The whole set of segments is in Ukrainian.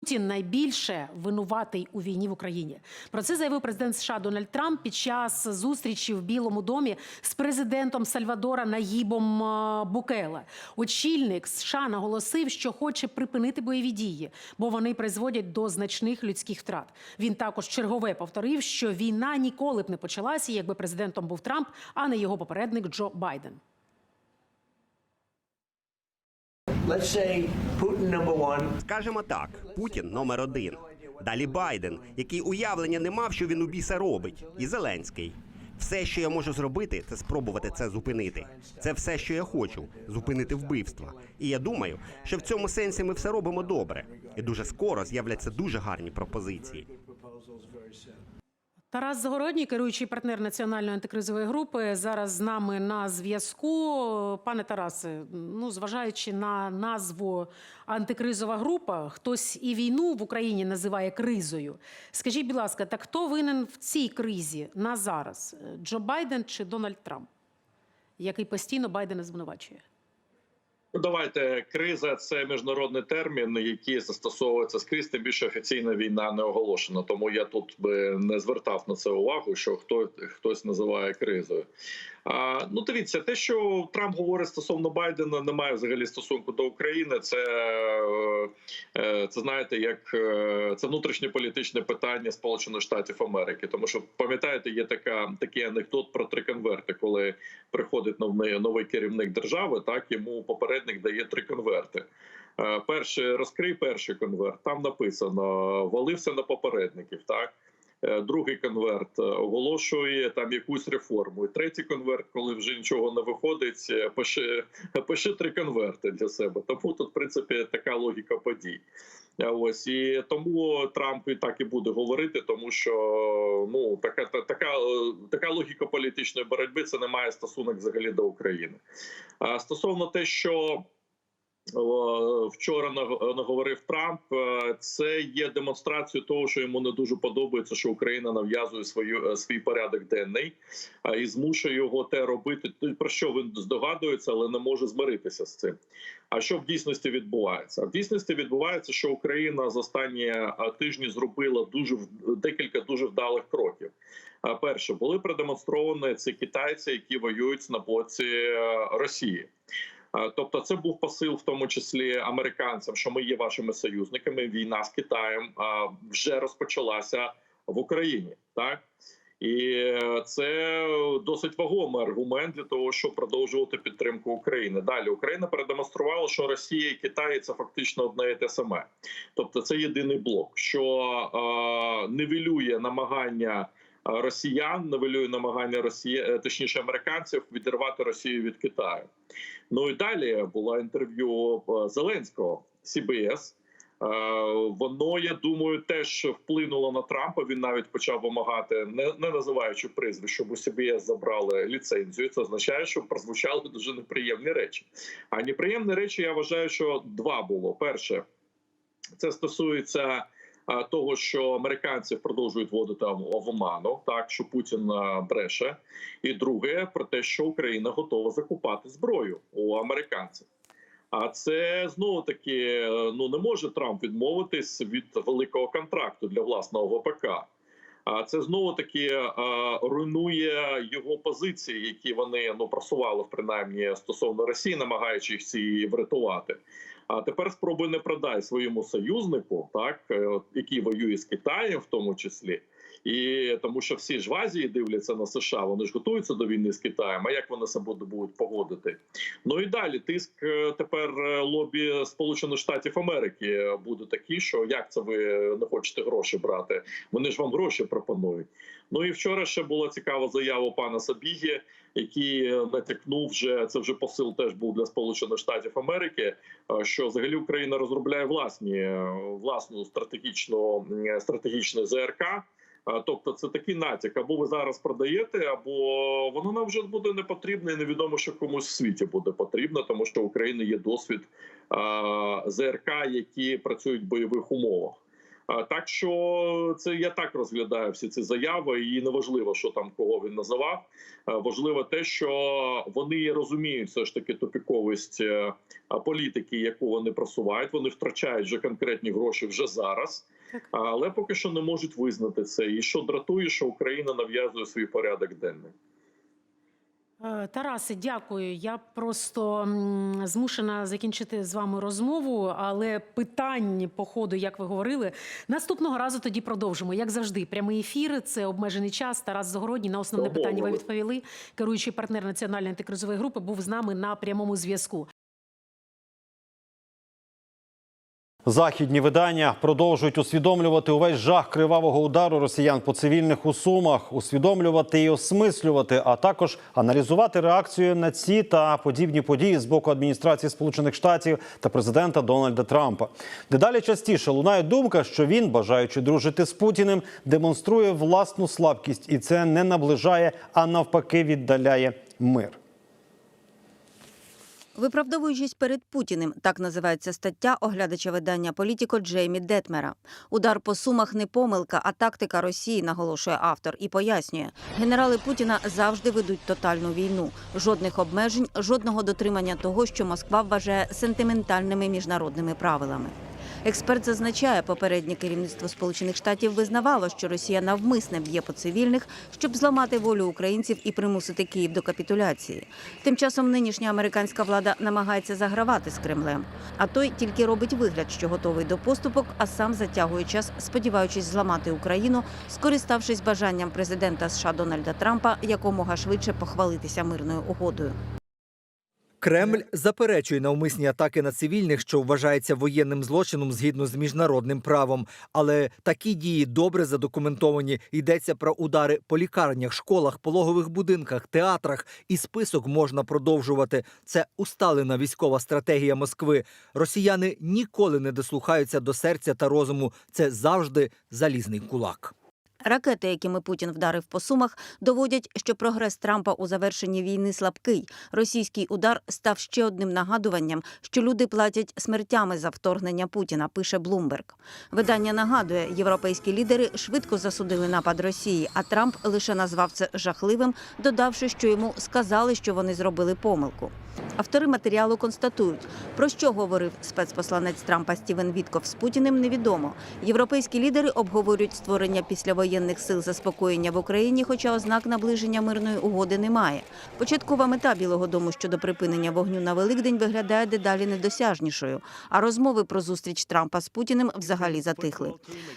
Путін найбільше винуватий у війні в Україні. Про це заявив президент США Дональд Трамп під час зустрічі в Білому домі з президентом Сальвадора Наїбом е, Букеле. Очільник США наголосив, що хоче припинити бойові дії, бо вони призводять до значних людських втрат. Він також чергове повторив, що війна ніколи б не почалася, якби президентом був Трамп, а не його попередник Джо Байден. Let's say Putin Скажемо так, Путін номер один. Далі Байден, який уявлення не мав, що він у біса робить, і Зеленський. Все, що я можу зробити, це спробувати це зупинити. Це все, що я хочу зупинити вбивства. І я думаю, що в цьому сенсі ми все робимо добре. І дуже скоро з'являться дуже гарні пропозиції. Тарас Загородній, керуючий партнер національної антикризової групи, зараз з нами на зв'язку. Пане Тарасе, ну зважаючи на назву антикризова група, хтось і війну в Україні називає кризою. Скажіть, будь ласка, так хто винен в цій кризі на зараз? Джо Байден чи Дональд Трамп, який постійно Байдена звинувачує? Ну, Давайте криза це міжнародний термін, який застосовується скрізь. Тим більше офіційна війна не оголошена. Тому я тут би не звертав на це увагу, що хто хтось називає кризою. Ну дивіться, те, що Трамп говорить стосовно Байдена, не має взагалі стосунку до України. Це е, це знаєте, як е, це внутрішнє політичне питання Сполучених Штатів Америки. Тому що пам'ятаєте, є така такий анекдот про три конверти, коли приходить новий новий керівник держави, так йому попередник дає три конверти. Е, Перший розкрий перший конверт. Там написано валився на попередників. Так Е, другий конверт е, оголошує там якусь реформу. І третій конверт, коли вже нічого не виходить, е, пише, пише три конверти для себе. Тому тут, в принципі, така логіка подій. Ось і тому Трамп і так і буде говорити, тому що ну така та- така, е, така логіка політичної боротьби це не має стосунок взагалі до України. А стосовно те, що вчора наг- наговорив Трамп. е, Це є демонстрацією того, що йому не дуже подобається, що Україна нав'язує свою е, свій порядок денний і змушує його те робити. Про що він здогадується, але не може змиритися з цим. А що в дійсності відбувається? В дійсності відбувається, що Україна за останні е, тижні зробила дуже декілька дуже вдалих кроків. Перше були продемонстровані ці китайці, які воюють на боці Росії. Е, Тобто, це був посил, в тому числі американцям, що ми є вашими союзниками. Війна з Китаєм вже розпочалася в Україні, так і е, це досить вагомий аргумент для того, щоб продовжувати підтримку України. Далі Україна продемонструвала, що Росія і Китай це фактично одне і те саме, тобто це єдиний блок, що е, нивелює намагання. Росіян нивелює намагання Росії, е, точніше американців, відірвати Росію від Китаю. Ну і далі було інтерв'ю е, Зеленського CBS. Е, Воно, я думаю, теж вплинуло на Трампа. Він навіть почав вимагати, не, не називаючи прізвищ, щоб у CBS забрали ліцензію. Це означає, що прозвучали дуже неприємні речі. А неприємні речі я вважаю, що два було. Перше, це стосується того, що американці продовжують вводити в оману, так що Путін бреше, і друге про те, що Україна готова закупати зброю у американців. А це знову таки ну не може Трамп відмовитись від великого контракту для власного ВПК. А це знову таки руйнує його позиції, які вони ну просували принаймні стосовно Росії, намагаючись її врятувати. А тепер спробуй не продай своєму союзнику, так е, який воює з Китаєм, в тому числі. І тому, що всі ж в Азії дивляться на США, вони ж готуються до війни з Китаєм. А як вони себе будуть погодити? Ну і далі тиск е, тепер е, лобі Сполучених Штатів Америки буде такий, що як це ви не хочете гроші брати? Вони ж вам гроші пропонують. Ну і вчора ще була цікава заява пана Сабігі, який е, натякнув вже це вже посил теж був для Сполучених Штатів Америки. Що взагалі Україна розробляє власні власну стратегічну стратегічне ЗРК. А, Тобто це такий натяк, або ви зараз продаєте, або воно нам вже буде не потрібне, і невідомо, що комусь в світі буде потрібно, тому що в України є досвід а, ЗРК, які працюють в бойових умовах. Так що це я так розглядаю всі ці заяви, і неважливо, що там кого він називав. Важливо те, що вони розуміють все ж таки тупіковість е, політики, яку вони просувають. Вони втрачають вже конкретні гроші вже зараз, але поки що не можуть визнати це. І що дратує, що Україна нав'язує свій порядок денний. Е, Тарасе, дякую. Я просто змушена закінчити з вами розмову, але питань по ходу, як ви говорили, наступного разу тоді продовжимо. Як завжди, прямий ефір, це обмежений час. Тарас Загородній на основне питання ви відповіли. Керуючий партнер національної антикризової групи був з нами на прямому зв'язку. Західні видання продовжують усвідомлювати увесь жах кривавого удару росіян по цивільних у Сумах, усвідомлювати і осмислювати, а також аналізувати реакцію на ці та подібні події з боку адміністрації Сполучених Штатів та президента Дональда Трампа. Дедалі частіше лунає думка, що він, бажаючи дружити з Путіним, демонструє власну слабкість, і це не наближає, а навпаки, віддаляє мир. Виправдовуючись перед Путіним, так називається стаття оглядача видання Політіко Джеймі Детмера. Удар по сумах не помилка, а тактика Росії, наголошує автор, і пояснює, генерали Путіна завжди ведуть тотальну війну. Жодних обмежень, жодного дотримання того, що Москва вважає сентиментальними міжнародними правилами. Експерт зазначає, попереднє керівництво Сполучених Штатів визнавало, що Росія навмисне б'є по цивільних, щоб зламати волю українців і примусити Київ до капітуляції. Тим часом нинішня американська влада намагається загравати з Кремлем. А той тільки робить вигляд, що готовий до поступок, а сам затягує час, сподіваючись зламати Україну, скориставшись бажанням президента США Дональда Трампа якомога швидше похвалитися мирною угодою. Кремль заперечує навмисні атаки на цивільних, що вважається воєнним злочином згідно з міжнародним правом. Але такі дії добре задокументовані. Йдеться про удари по лікарнях, школах, пологових будинках, театрах. І список можна продовжувати. Це усталена військова стратегія Москви. Росіяни ніколи не дослухаються до серця та розуму. Це завжди залізний кулак. Ракети, якими Путін вдарив по сумах, доводять, що прогрес Трампа у завершенні війни слабкий. Російський удар став ще одним нагадуванням, що люди платять смертями за вторгнення Путіна. Пише Блумберг. Видання нагадує, європейські лідери швидко засудили напад Росії, а Трамп лише назвав це жахливим, додавши, що йому сказали, що вони зробили помилку. Автори матеріалу констатують, про що говорив спецпосланець Трампа Стівен Вітков з Путіним, невідомо. Європейські лідери обговорюють створення післявоєнних сил заспокоєння в Україні, хоча ознак наближення мирної угоди немає. Початкова мета Білого Дому щодо припинення вогню на Великдень виглядає дедалі недосяжнішою. А розмови про зустріч Трампа з Путіним взагалі затихли.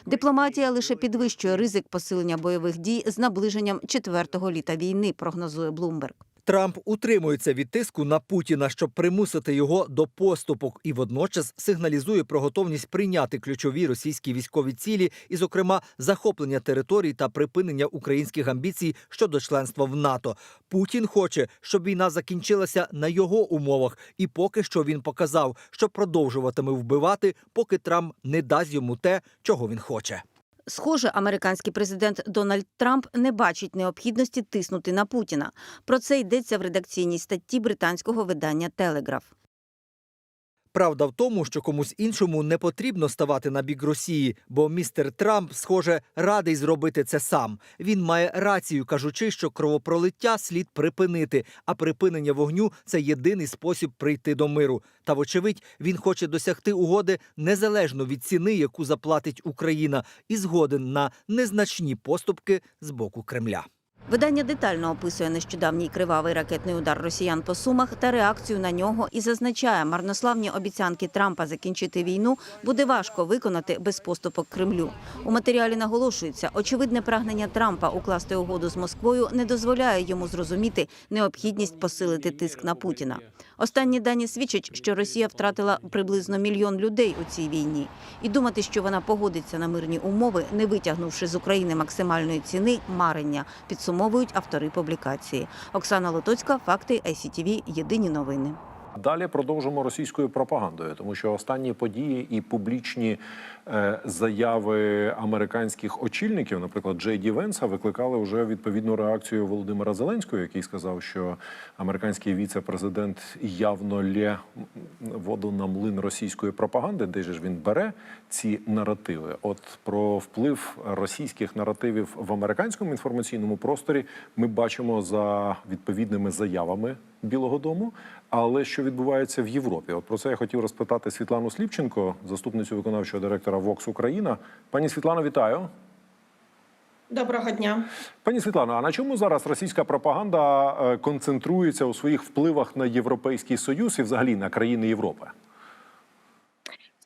Дипломатія лише підвищує ризик посилення бойових дій з наближенням четвертого літа війни, прогнозує Блумберг. Трамп утримується від тиску на Путіна, щоб примусити його до поступок, і водночас сигналізує про готовність прийняти ключові російські військові цілі, і, зокрема, захоплення територій та припинення українських амбіцій щодо членства в НАТО. Путін хоче, щоб війна закінчилася на його умовах, і поки що він показав, що продовжуватиме вбивати, поки Трамп не дасть йому те, чого він хоче. Схоже, американський президент Дональд Трамп не бачить необхідності тиснути на Путіна. Про це йдеться в редакційній статті британського видання Телеграф. Правда в тому, що комусь іншому не потрібно ставати на бік Росії, бо містер Трамп, схоже, радий зробити це сам. Він має рацію, кажучи, що кровопролиття слід припинити, а припинення вогню це єдиний спосіб прийти до миру. Та, вочевидь, він хоче досягти угоди незалежно від ціни, яку заплатить Україна, і згоден на незначні поступки з боку Кремля. Видання детально описує нещодавній кривавий ракетний удар росіян по сумах та реакцію на нього і зазначає, марнославні обіцянки Трампа закінчити війну буде важко виконати без поступок Кремлю. У матеріалі наголошується, очевидне прагнення Трампа укласти угоду з Москвою не дозволяє йому зрозуміти необхідність посилити тиск на Путіна. Останні дані свідчать, що Росія втратила приблизно мільйон людей у цій війні, і думати, що вона погодиться на мирні умови, не витягнувши з України максимальної ціни, марення, підсумовують автори публікації. Оксана Лотоцька, факти ICTV, Єдині новини. Далі продовжимо російською пропагандою, тому що останні події і публічні е, заяви американських очільників, наприклад, Джей Ді Венса, викликали вже відповідну реакцію Володимира Зеленського, який сказав, що американський віце-президент явно лє воду на млин російської пропаганди, де ж він бере ці наративи. От про вплив російських наративів в американському інформаційному просторі ми бачимо за відповідними заявами Білого Дому. Але що відбувається в Європі? От про це я хотів розпитати Світлану Сліпченко, заступницю виконавчого директора Vox Україна. Пані Світлано, вітаю. Доброго дня. Пані Світлано, а на чому зараз російська пропаганда е, концентрується у своїх впливах на Європейський Союз і взагалі на країни Європи?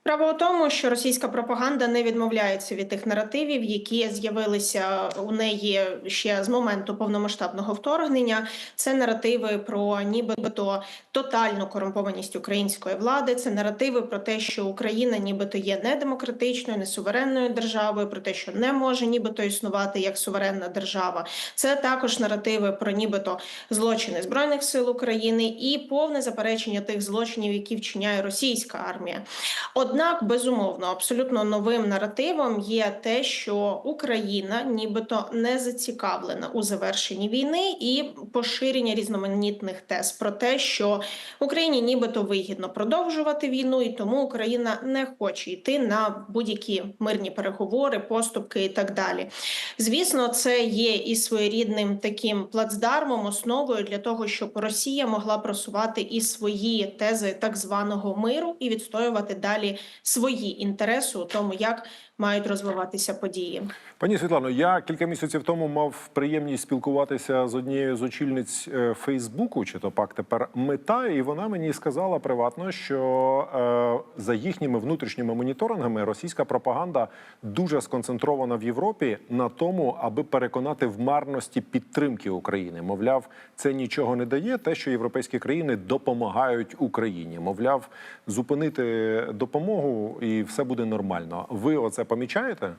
Справа у тому, що російська пропаганда не відмовляється від тих наративів, які з'явилися у неї ще з моменту повномасштабного вторгнення. Це наративи про нібито тотальну корумпованість української влади. Це наративи про те, що Україна нібито є недемократичною, несуверенною державою, про те, що не може нібито існувати як суверенна держава. Це також наративи про нібито злочини збройних сил України і повне заперечення тих злочинів, які вчиняє російська армія. Однак, безумовно, абсолютно новим наративом є те, що Україна нібито не зацікавлена у завершенні війни і поширення різноманітних тез про те, що Україні нібито вигідно продовжувати війну, і тому Україна не хоче йти на будь-які мирні переговори, поступки і так далі. Звісно, це є і своєрідним таким плацдармом, основою для того, щоб Росія могла просувати і свої тези так званого миру і відстоювати далі свої інтереси у тому, як мають розвиватися події. Пані Світлано, я кілька місяців тому мав приємність спілкуватися з однією з очільниць е, Фейсбуку, чи то пак тепер мета, і вона мені сказала приватно, що е, за їхніми внутрішніми моніторингами російська пропаганда дуже сконцентрована в Європі на тому, аби переконати в марності підтримки України. Мовляв, це нічого не дає. Те, що європейські країни допомагають Україні, мовляв, зупинити допомогу і все буде нормально. Ви оце помічаєте?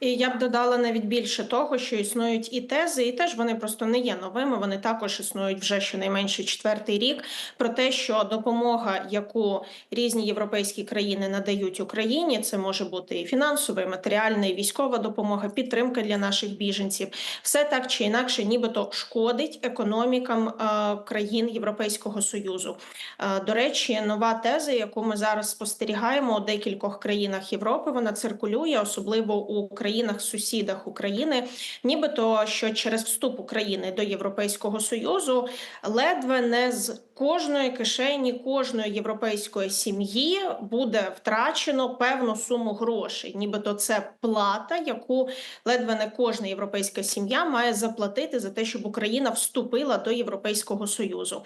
І я б додала навіть більше того, що існують і тези, і теж вони просто не є новими. Вони також існують вже щонайменше четвертий рік. Про те, що допомога, яку різні європейські країни надають Україні, це може бути і фінансова, і матеріальна, і військова допомога, підтримка для наших біженців, все так чи інакше, нібито шкодить економікам е, країн Європейського союзу. Е, До речі, нова теза, яку ми зараз спостерігаємо у декількох країнах Європи, вона циркулює, особливо у країнах-сусідах України, нібито що через вступ України до Європейського союзу ледве не з кожної кишені кожної європейської сім'ї буде втрачено певну суму грошей, нібито це плата, яку ледве не кожна європейська сім'я має заплатити за те, щоб Україна вступила до Європейського союзу.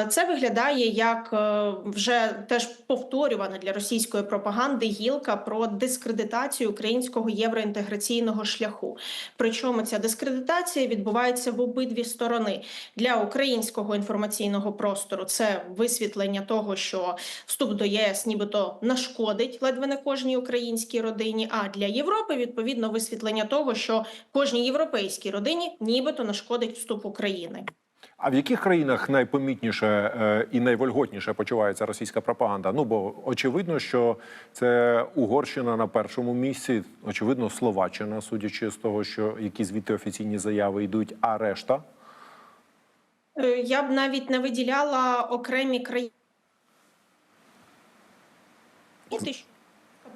Е, Це виглядає як е, вже теж повторювана для російської пропаганди гілка про дискредитацію українського євроінтеграційного шляху. Причому ця дискредитація відбувається в обидві сторони для українського інформаційного простору. Це висвітлення того, що вступ до ЄС нібито нашкодить ледве не кожній українській родині. А для Європи відповідно висвітлення того, що кожній європейській родині нібито нашкодить вступ України. А в яких країнах найпомітніше е, і найвольготніше почувається російська пропаганда? Ну бо очевидно, що це Угорщина на першому місці, очевидно, Словаччина, судячи з того, що які звідти офіційні заяви йдуть, а решта. Е, Я б навіть не виділяла окремі країни.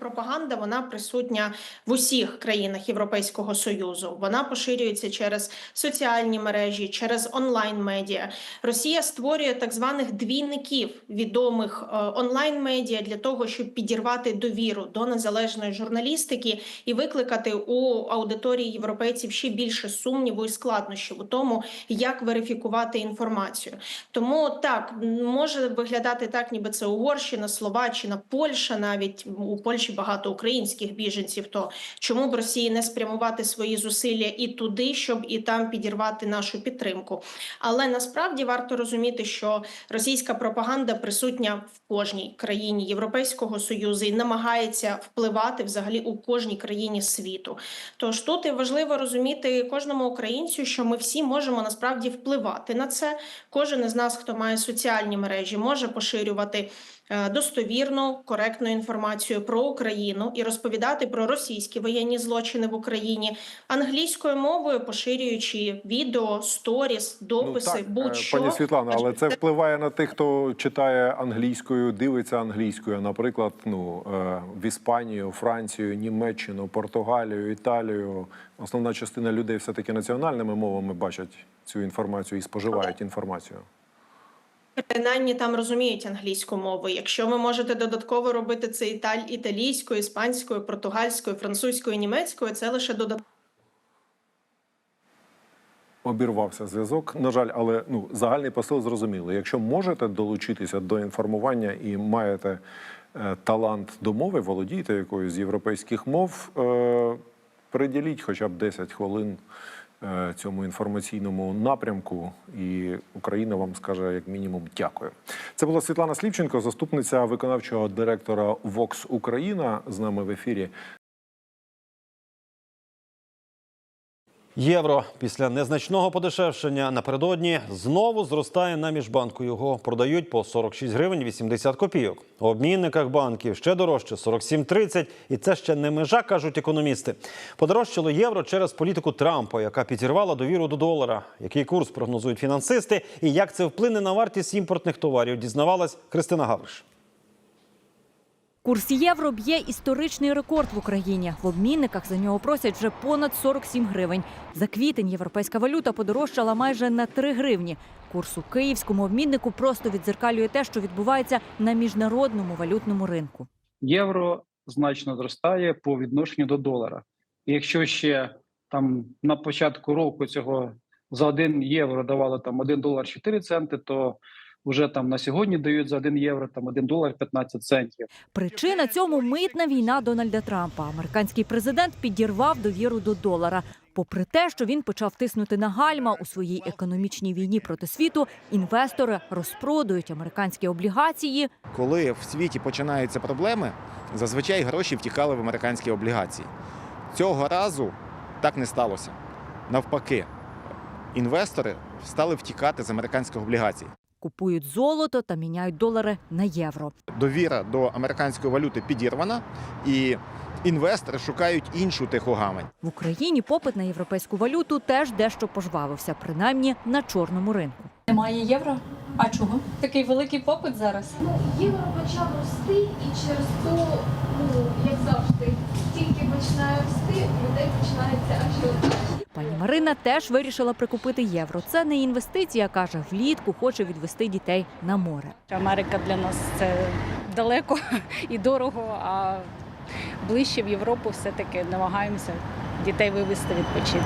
Пропаганда вона присутня в усіх країнах Європейського союзу. Вона поширюється через соціальні мережі, через онлайн медіа. Росія створює так званих двійників відомих е, онлайн медіа для того, щоб підірвати довіру до незалежної журналістики і викликати у аудиторії європейців ще більше сумніву і складнощів у тому, як верифікувати інформацію. Тому так може виглядати так, ніби це Угорщина, Словаччина, Польща навіть у Польщі речі, багато українських біженців. То чому б Росії не спрямувати свої зусилля і туди, щоб і там підірвати нашу підтримку? Але насправді варто розуміти, що російська пропаганда присутня в кожній країні Європейського союзу і намагається впливати взагалі у кожній країні світу. Тож тут і важливо розуміти кожному українцю, що ми всі можемо насправді впливати на це. Кожен із нас, хто має соціальні мережі, може поширювати достовірну, коректну інформацію про Україну і розповідати про російські воєнні злочини в Україні англійською мовою, поширюючи відео, сторіс, дописи, ну, е, будь-що пані Світлана, але це впливає на тих, хто читає англійською, дивиться англійською. Наприклад, ну е, в Іспанію, Францію, Німеччину, Португалію, Італію. Основна частина людей все таки національними мовами бачать цю інформацію і споживають інформацію. Принаймні там розуміють англійську мову. Якщо ви можете додатково робити це італь... італійською, іспанською, португальською, французькою, німецькою, це лише додатково. Обірвався зв'язок. На жаль, але ну загальний посил зрозумілий. Якщо можете долучитися до інформування і маєте е, талант до мови, володієте якоюсь з європейських мов, е, приділіть хоча б 10 хвилин цьому інформаційному напрямку, і Україна вам скаже як мінімум дякую. Це була Світлана Слівченко, заступниця виконавчого директора Vox Україна з нами в ефірі. Євро після незначного подешевшення напередодні знову зростає на міжбанку. Його продають по 46 гривень 80 копійок. У обмінниках банків ще дорожче 47,30. І це ще не межа, кажуть економісти. Подорожчало євро через політику Трампа, яка підірвала довіру до долара. Який курс прогнозують фінансисти, і як це вплине на вартість імпортних товарів, дізнавалась Христина Гавриш. Курс євро б'є історичний рекорд в Україні. В обмінниках за нього просять вже понад 47 гривень. За квітень європейська валюта подорожчала майже на 3 гривні. Курс у київському обміннику просто відзеркалює те, що відбувається на міжнародному валютному ринку. євро значно зростає по відношенню до долара. Якщо ще там на початку року цього за 1 євро давали там 1 долар 4 центи, то вже там на сьогодні дають за 1 євро там 1 долар 15 центів. Причина цьому митна війна Дональда Трампа. Американський президент підірвав довіру до долара. Попри те, що він почав тиснути на гальма у своїй економічній війні проти світу, інвестори розпродають американські облігації. Коли в світі починаються проблеми, зазвичай гроші втікали в американські облігації. Цього разу так не сталося. Навпаки, інвестори стали втікати з американських облігацій. Купують золото та міняють долари на євро. Довіра до американської валюти підірвана, і інвестори шукають іншу тиху гавань. В Україні попит на європейську валюту теж дещо пожвавився, принаймні на чорному ринку. Немає євро. А чого? Такий великий попит зараз. Ну, євро почав рости, і через то, ну як завжди, тільки починає рости, людей починається ажіотаж. Пані Марина теж вирішила прикупити євро. Це не інвестиція, каже, влітку хоче відвести дітей на море. Америка для нас це далеко і дорого, а ближче в Європу все-таки намагаємося дітей вивезти відпочити.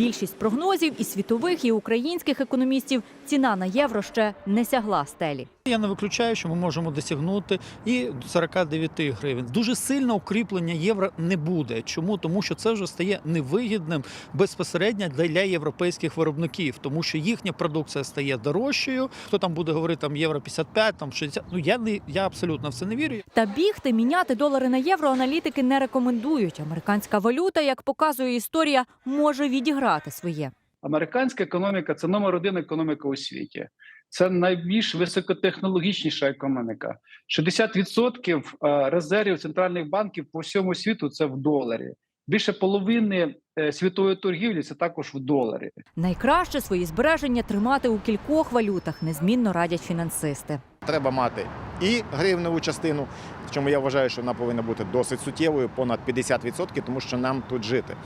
Більшість прогнозів і світових, і українських економістів ціна на євро ще не сягла стелі. Я не виключаю, що ми можемо досягнути і до 49 гривень. Дуже сильно укріплення євро не буде. Чому? Тому що це вже стає невигідним безпосередньо для європейських виробників, тому що їхня продукція стає дорожчою. Хто там буде говорити там євро 55, там 60, Ну я не я абсолютно в це не вірю. Та бігти міняти долари на євро аналітики не рекомендують. Американська валюта, як показує історія, може відіграти своє. Американська економіка це номер один економіка у світі. Це найбільш високотехнологічніша економіка. 60% е, резервів центральних банків по всьому світу це в доларі. Більше половини е, світової торгівлі це також в доларі. Найкраще свої збереження тримати у кількох валютах, незмінно радять фінансисти. Треба мати і гривневу частину, в чому я вважаю, що вона повинна бути досить суттєвою, понад 50%, тому що нам тут жити.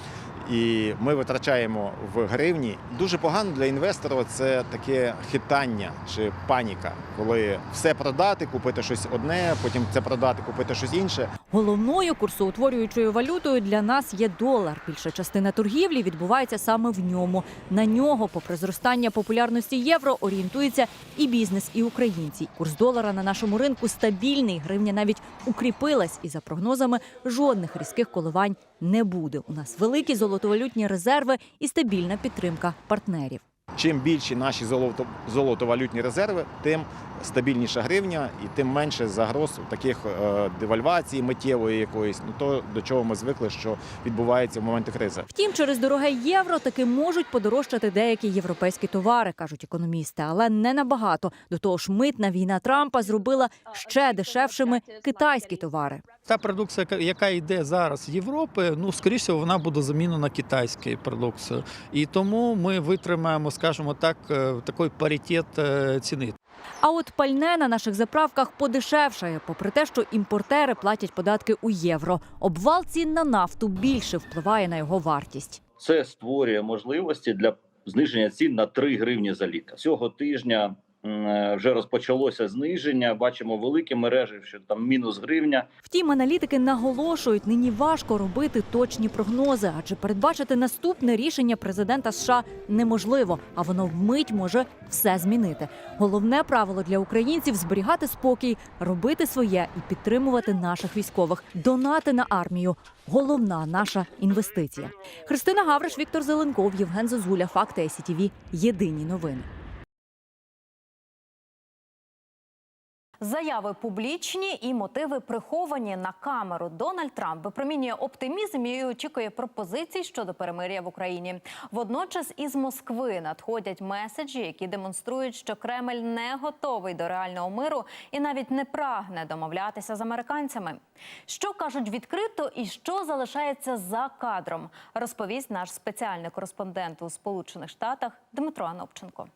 І ми витрачаємо в гривні. Дуже погано для інвестора це таке хитання чи паніка, коли все продати, купити щось одне, потім це продати, купити щось інше. Головною курсоутворюючою валютою для нас є долар. Більша частина торгівлі відбувається саме в ньому. На нього, попри зростання популярності євро, орієнтується і бізнес, і українці. Курс долара на нашому ринку стабільний. Гривня навіть укріпилась, і за прогнозами жодних різких коливань не буде. У нас великі золотовалютні резерви і стабільна підтримка партнерів. Чим більші наші золото, золотовалютні резерви, тим стабільніша гривня і тим менше загроз таких е, девальвацій миттєвої якоїсь. Ну то до чого ми звикли, що відбувається в моменти кризи. Втім, через дороге євро таки можуть подорожчати деякі європейські товари, кажуть економісти, але не набагато. До того ж, митна війна Трампа зробила ще дешевшими китайські товари. Та продукція, яка- йде зараз з Європи, ну скоріше вона буде замінена китайською продукцією. І тому ми витримаємо, скажімо так, е, такий паритет е, ціни. А от пальне на наших заправках подешевшає, попри те, що імпортери платять податки у євро. Обвал цін на нафту більше впливає на його вартість. Це створює можливості для зниження цін на 3 гривні за літр. Цього тижня вже розпочалося зниження. Бачимо великі мережі, що там мінус гривня. Втім, аналітики наголошують, нині важко робити точні прогнози, адже передбачити наступне рішення президента США неможливо, а воно вмить може все змінити. Головне правило для українців зберігати спокій, робити своє і підтримувати наших військових. Донати на армію головна наша інвестиція. Христина Гавриш, Віктор Зеленков, Євген Зозуля, Факти СІТІВІ. Єдині новини. Заяви публічні і мотиви приховані на камеру. Дональд Трамп випромінює оптимізм і очікує пропозицій щодо перемир'я в Україні. Водночас із Москви надходять меседжі, які демонструють, що Кремль не готовий до реального миру і навіть не прагне домовлятися з американцями. Що кажуть відкрито і що залишається за кадром, розповість наш спеціальний кореспондент у Сполучених Штатах Дмитро Анопченко.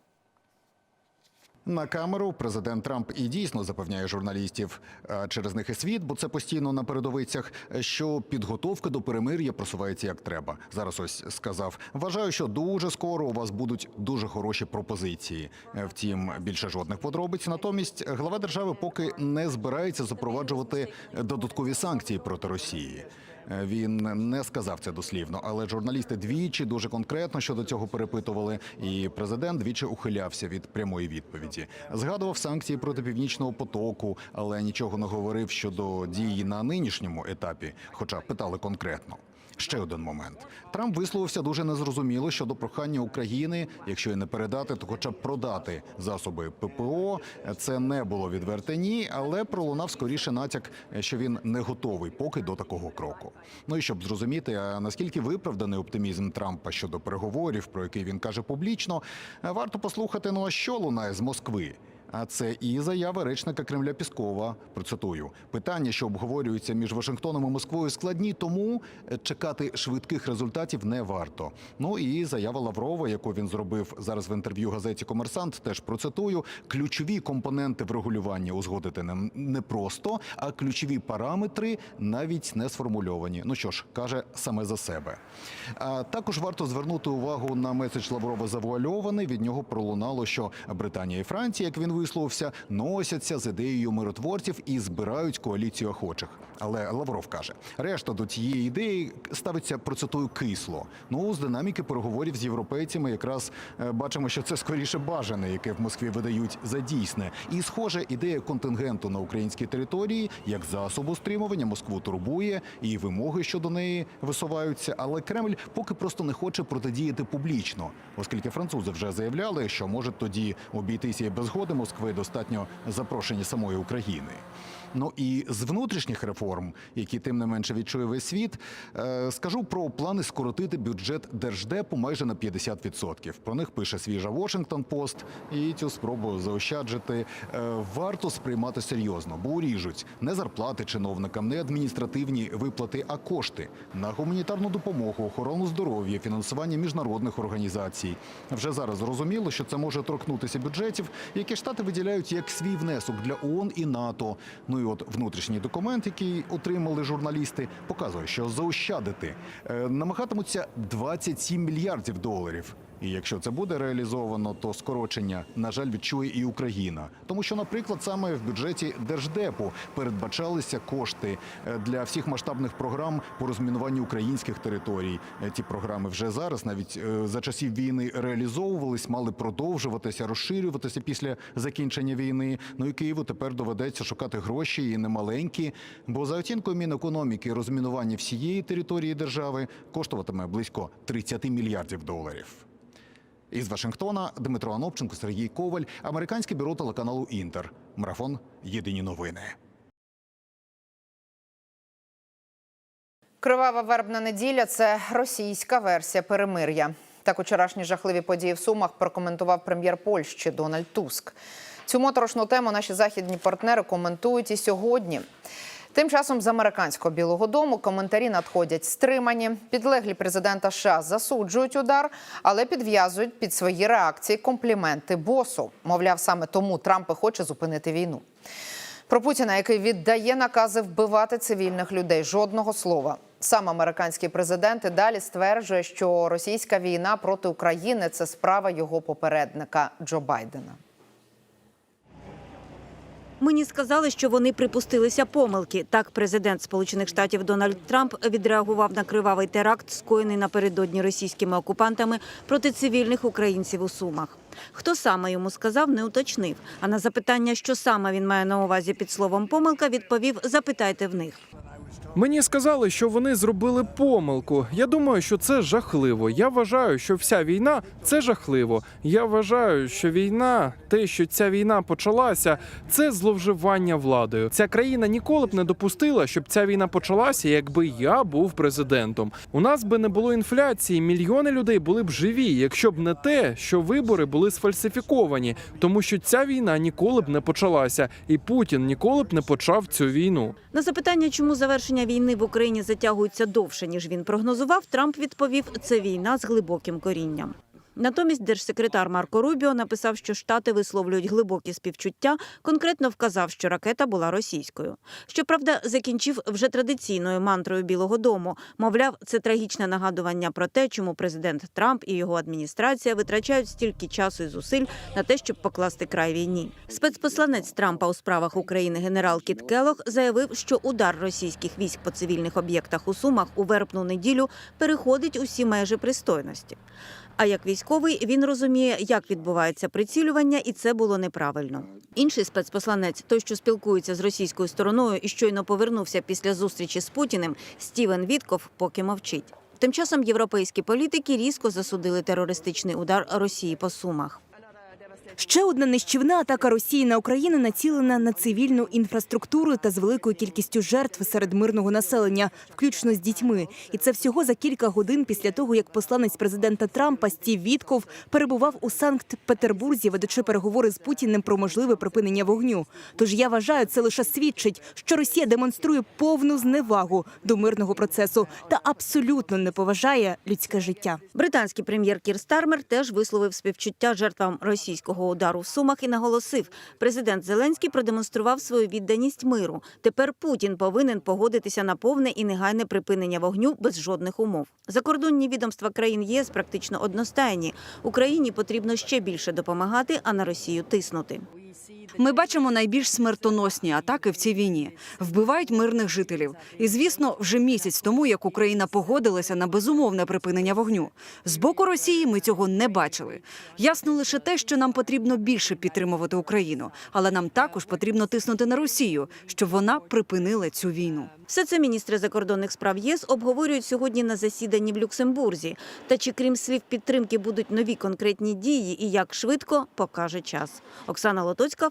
На камеру президент Трамп і дійсно запевняє журналістів через них і світ, бо це постійно на передовицях. Що підготовка до перемир'я просувається як треба. Зараз ось сказав. Вважаю, що дуже скоро у вас будуть дуже хороші пропозиції. Е, Втім, більше жодних подробиць. Натомість глава держави поки не збирається запроваджувати додаткові санкції проти Росії. Е, Він не сказав це дослівно, але журналісти двічі дуже конкретно щодо цього перепитували, і президент двічі ухилявся від прямої відповіді. Згадував санкції проти північного потоку, але нічого не говорив щодо дії на нинішньому етапі, хоча питали конкретно. Ще один момент. Трамп висловився дуже незрозуміло щодо прохання України, якщо і не передати, то хоча б продати засоби ППО. Це не було відверте ні, але пролунав скоріше натяк, що він не готовий поки до такого кроку. Ну і щоб зрозуміти, а наскільки виправданий оптимізм Трампа щодо переговорів, про який він каже публічно, варто послухати ну а що лунає з Москви. А це і заява речника Кремля Піскова. Процитую питання, що обговорюються між Вашингтоном і Москвою, складні, тому е, чекати швидких результатів не варто. Ну і заява Лаврова, яку він зробив зараз в інтерв'ю газеті Комерсант. Теж процитую: ключові компоненти врегулювання узгодити не, не просто, а ключові параметри навіть не сформульовані. Ну що ж, каже саме за себе. А також варто звернути увагу на меседж Лаврова завуальований. Від нього пролунало, що Британія і Франція, як він висловився, носяться з ідеєю миротворців і збирають коаліцію охочих. Але Лавров каже, решта до цієї ідеї ставиться процитую кисло. Ну з динаміки переговорів з європейцями якраз е, бачимо, що це скоріше бажане, яке в Москві видають за дійсне. І схоже, ідея контингенту на українській території як засобу стримування Москву турбує, і вимоги щодо неї висуваються. Але Кремль поки просто не хоче протидіяти публічно, оскільки французи вже заявляли, що може тоді обійтися і без згоди Москви достатньо запрошені самої України. Ну і з внутрішніх реформ, які тим не менше відчує весь світ, е, скажу про плани скоротити бюджет держдепу майже на 50%. Про них пише свіжа Washington Post, і цю спробу заощаджити е, варто сприймати серйозно, бо уріжуть не зарплати чиновникам, не адміністративні виплати, а кошти на гуманітарну допомогу, охорону здоров'я, фінансування міжнародних організацій. Вже зараз зрозуміло, що це може торкнутися бюджетів, які штати виділяють як свій внесок для ООН і НАТО. Ну і от внутрішній документ, який отримали журналісти, показує, що заощадити е, намагатимуться 27 мільярдів доларів. І якщо це буде реалізовано, то скорочення, на жаль, відчує і Україна. Тому що, наприклад, саме в бюджеті Держдепу передбачалися кошти е, для всіх масштабних програм по розмінуванню українських територій. Е, Ті програми вже зараз, навіть е, за часів війни, реалізовувались, мали продовжуватися, розширюватися після закінчення війни. Ну і Києву тепер доведеться шукати гроші і немаленькі, бо за оцінкою Мінекономіки розмінування всієї території держави коштуватиме близько 30 мільярдів доларів. Із Вашингтона Дмитро Анопченко, Сергій Коваль, американське бюро телеканалу Інтер. Марафон Єдині новини. Кривава вербна неділя це російська версія перемир'я. Так учорашні жахливі події в Сумах прокоментував прем'єр Польщі Дональд Туск. Цю моторошну тему наші західні партнери коментують і сьогодні. Тим часом з американського білого дому коментарі надходять стримані. Підлеглі президента США засуджують удар, але підв'язують під свої реакції компліменти босу. Мовляв, саме тому Трамп і хоче зупинити війну. Про Путіна, який віддає накази вбивати цивільних людей, жодного слова. Сам американський президент і далі стверджує, що російська війна проти України це справа його попередника Джо Байдена. Мені сказали, що вони припустилися помилки. Так, президент Сполучених Штатів Дональд Трамп відреагував на кривавий теракт, скоєний напередодні російськими окупантами проти цивільних українців у Сумах. Хто саме йому сказав, не уточнив. А на запитання, що саме він має на увазі під словом помилка, відповів: запитайте в них. Мені сказали, що вони зробили помилку. Я думаю, що це жахливо. Я вважаю, що вся війна це жахливо. Я вважаю, що війна, те, що ця війна почалася, це зловживання владою. Ця країна ніколи б не допустила, щоб ця війна почалася, якби я був президентом. У нас би не було інфляції, мільйони людей були б живі, якщо б не те, що вибори були сфальсифіковані, тому що ця війна ніколи б не почалася, і Путін ніколи б не почав цю війну. На запитання, чому завершення війни в Україні затягується довше, ніж він прогнозував, Трамп відповів: це війна з глибоким корінням. Натомість держсекретар Марко Рубіо написав, що штати висловлюють глибокі співчуття. Конкретно вказав, що ракета була російською. Щоправда, закінчив вже традиційною мантрою Білого Дому. Мовляв, це трагічне нагадування про те, чому президент Трамп і його адміністрація витрачають стільки часу і зусиль на те, щоб покласти край війні. Спецпосланець Трампа у справах України генерал Кіт Келох заявив, що удар російських військ по цивільних об'єктах у Сумах у вербну неділю переходить усі межі пристойності. А як військовий він розуміє, як відбувається прицілювання, і це було неправильно. Інший спецпосланець, той, що спілкується з російською стороною і щойно повернувся після зустрічі з Путіним, Стівен Вітков, поки мовчить. Тим часом європейські політики різко засудили терористичний удар Росії по сумах. Ще одна нищівна атака Росії на Україну націлена на цивільну інфраструктуру та з великою кількістю жертв серед мирного населення, включно з дітьми. І це всього за кілька годин після того, як посланець президента Трампа Стів Вітков перебував у Санкт-Петербурзі, ведучи переговори з Путіним про можливе припинення вогню. Тож я вважаю, це лише свідчить, що Росія демонструє повну зневагу до мирного процесу та абсолютно не поважає людське життя. Британський прем'єр Кір Стармер теж висловив співчуття жертвам російського удару в Сумах і наголосив, президент Зеленський продемонстрував свою відданість миру. Тепер Путін повинен погодитися на повне і негайне припинення вогню без жодних умов. Закордонні відомства країн ЄС практично одностайні. Україні потрібно ще більше допомагати, а на Росію тиснути. Ми бачимо найбільш смертоносні атаки в цій війні. Вбивають мирних жителів. І звісно, вже місяць тому, як Україна погодилася на безумовне припинення вогню. З боку Росії ми цього не бачили. Ясно лише те, що нам потрібно більше підтримувати Україну, але нам також потрібно тиснути на Росію, щоб вона припинила цю війну. Все це міністри закордонних справ ЄС обговорюють сьогодні на засіданні в Люксембурзі. Та чи крім слів підтримки будуть нові конкретні дії і як швидко покаже час. Оксана Лотоцька,